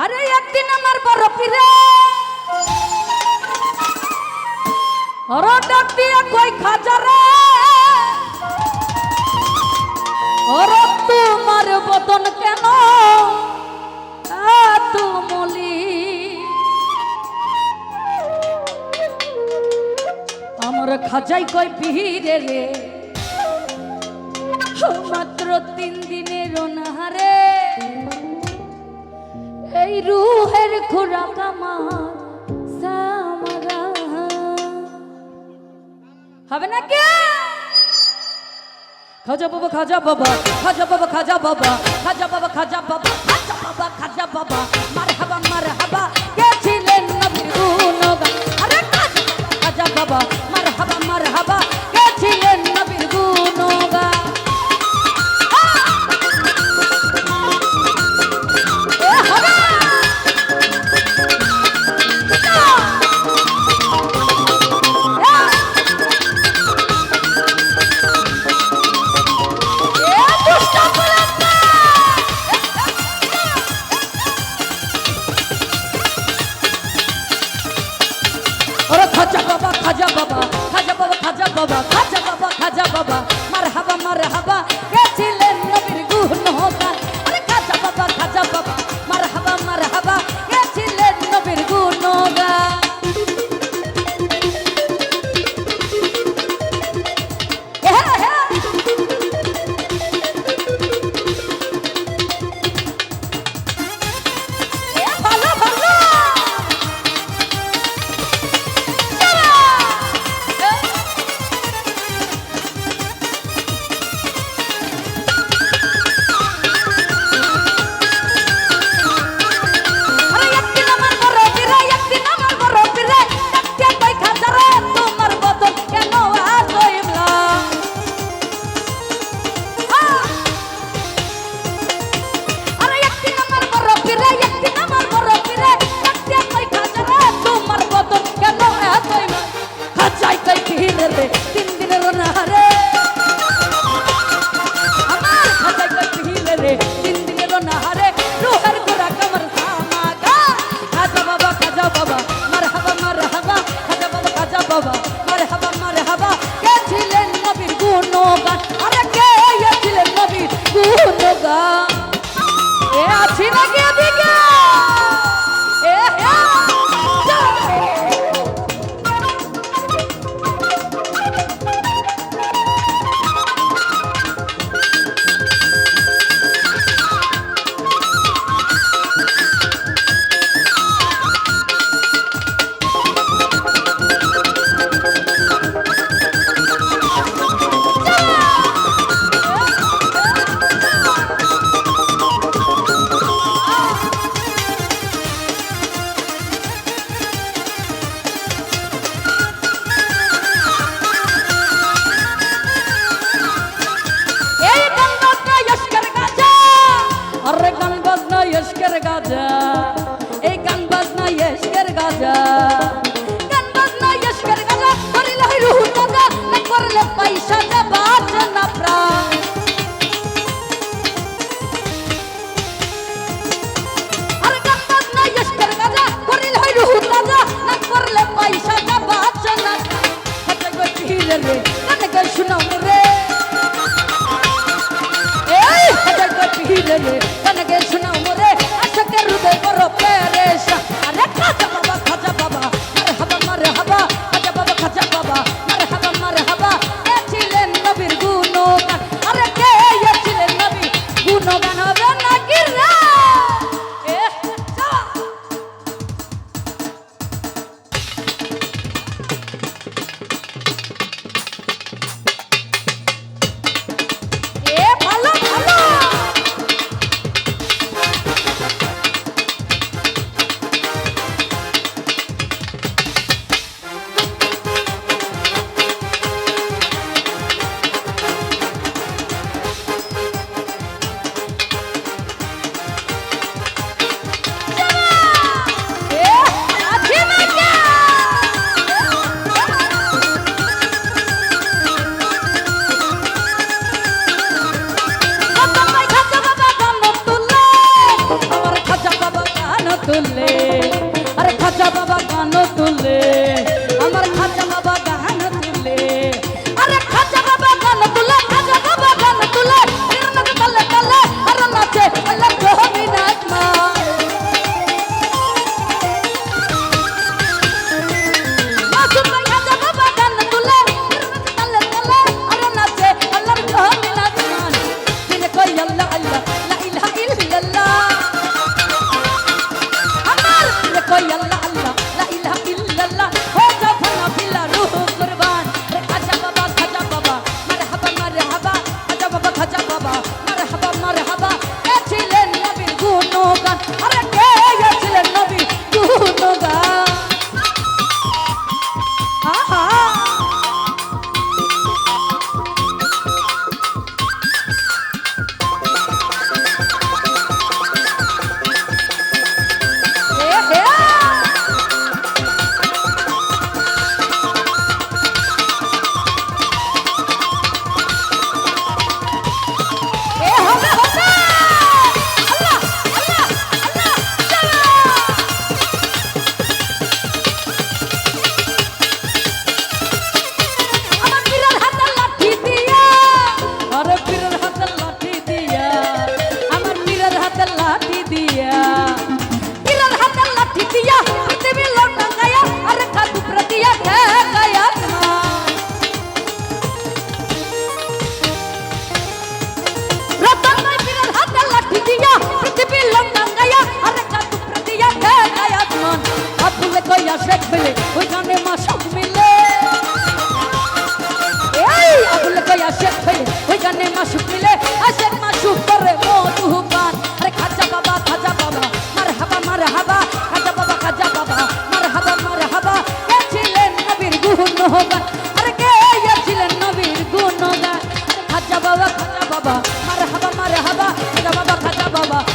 আরে একদিন আমার বড় ফিরে। বদন কেন? আমার খাজাই কই পিহিরে রে। মাত্র তিন দিনের অনাহারে। এই রুহের খোরাক আমার সামারা। হবে না কে? খাজা বাবা খাজা বাবা খাজা বাবা খাজা বাবা, খাজা খাজা বাবা খাজা বাবা খাজা বাবা। রে আরে কে শুনাম রে। এই হাজার কপি রে আরে কে শুনাম লাঠি দিয়া বাবা খাজা